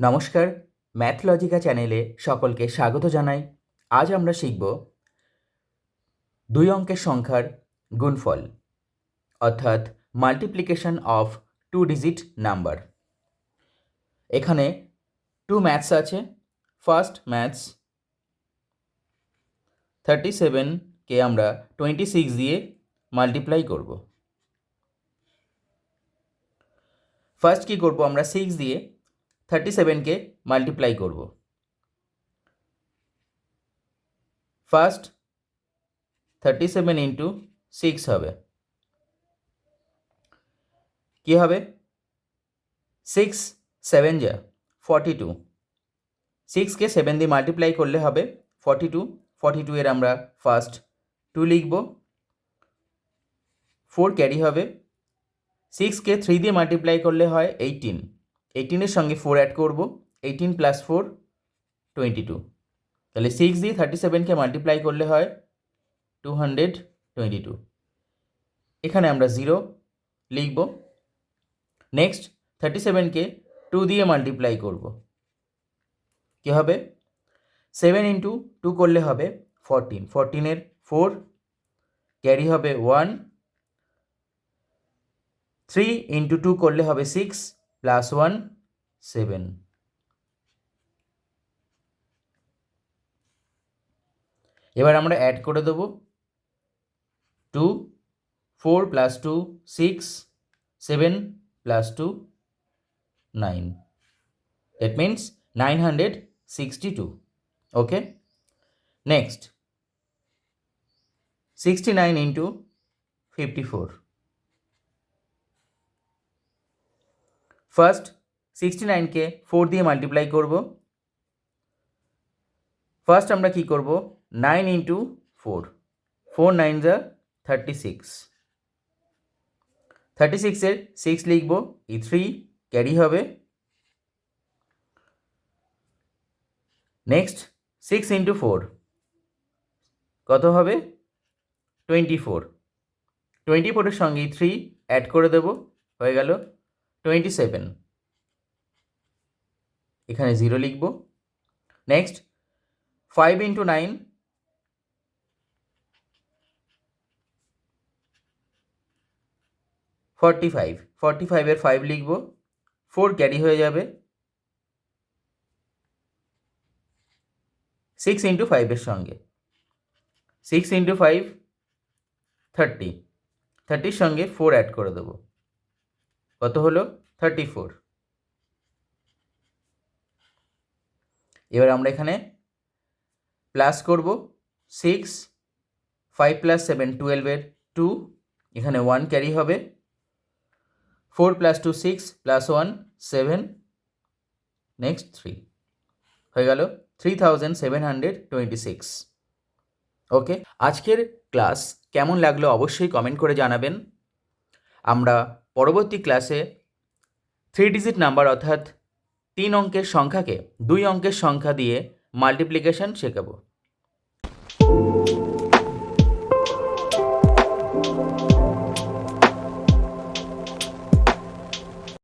নমস্কার ম্যাথলজিকা চ্যানেলে সকলকে স্বাগত জানাই। আজ আমরা শিখব দুই অঙ্কের সংখ্যার গুণফল, অর্থাৎ multiplication of two digit number এখানে টু ম্যাথস আছে ফার্স্ট ম্যাথস থার্টি সেভেনকে আমরা টোয়েন্টি সিক্স দিয়ে মাল্টিপ্লাই করব। ফার্স্ট কী করব আমরা সিক্স দিয়ে থার্টি সেভেনকে মাল্টিপ্লাই করব। First thirty seven into six হবে। কী হবে? সিক্স সেভেন যা ফর্টি টু সিক্সকে সেভেন দিয়ে মাল্টিপ্লাই করলে হবে ফর্টি টু ফর্টি টু এর আমরা ফার্স্ট টু লিখব। ফোর ক্যারি হবে। সিক্সকে থ্রি দিয়ে মাল্টিপ্লাই করলে হয় এইটিন এইটিনের সঙ্গে ফোর অ্যাড করব eighteen plus four twenty two তাহলে সিক্স দিয়ে থার্টি সেভেনকে মাল্টিপ্লাই করলে হয় টু হান্ড্রেড টোয়েন্টি টু এখানে আমরা জিরো লিখব। নেক্সট থার্টি সেভেনকে টু দিয়ে মাল্টিপ্লাই করব। কী হবে? সেভেন ইন্টু টু করলে হবে ফরটিন ফরটিনের ফোর ক্যারি হবে ওয়ান থ্রি ইন্টু টু করলে হবে সিক্স প্লাস ওয়ান, সেভেন। এবার আমরা অ্যাড করে দেবো। Two four plus two six seven plus two nine it means nine hundred sixty two okay next sixty nine into fifty four first sixty নাইনকে four দিয়ে multiply করব। First আমরা কি করব? Nine into four four nine যা thirty six thirty সিক্সের six লিখব ই three carry হবে। নেক্সট সিক্স ইন্টু ফোর কত হবে? টোয়েন্টি ফোর টোয়েন্টি ফোরের সঙ্গে থ্রি অ্যাড করে দেব। হয়ে গেল। Twenty seven. এখানে জিরো লিখব। Next five into nine forty five forty ফাইভের ফাইভ লিখব। ফোর ক্যারি হয়ে যাবে। সিক্স ইন্টু ফাইভের সঙ্গে। সিক্স ইন্টু ফাইভ থার্টি থার্টির সঙ্গে ফোর অ্যাড করে দেবো। কত হলো? থার্টি ফোর এবার আমরা এখানে প্লাস করব সিক্স ফাইভ প্লাস সেভেন টুয়েলভের টু এখানে ওয়ান ক্যারি হবে। Four plus two six plus one seven next three হয়ে গেল three thousand seven hundred twenty six okay আজকের ক্লাস কেমন লাগল অবশ্যই কমেন্ট করে জানাবেন। আমরা পরবর্তী ক্লাসে থ্রি ডিজিট নাম্বার অর্থাৎ তিন অঙ্কের সংখ্যাকে দুই অঙ্কের সংখ্যা দিয়ে মাল্টিপ্লিকেশন শেখাবো।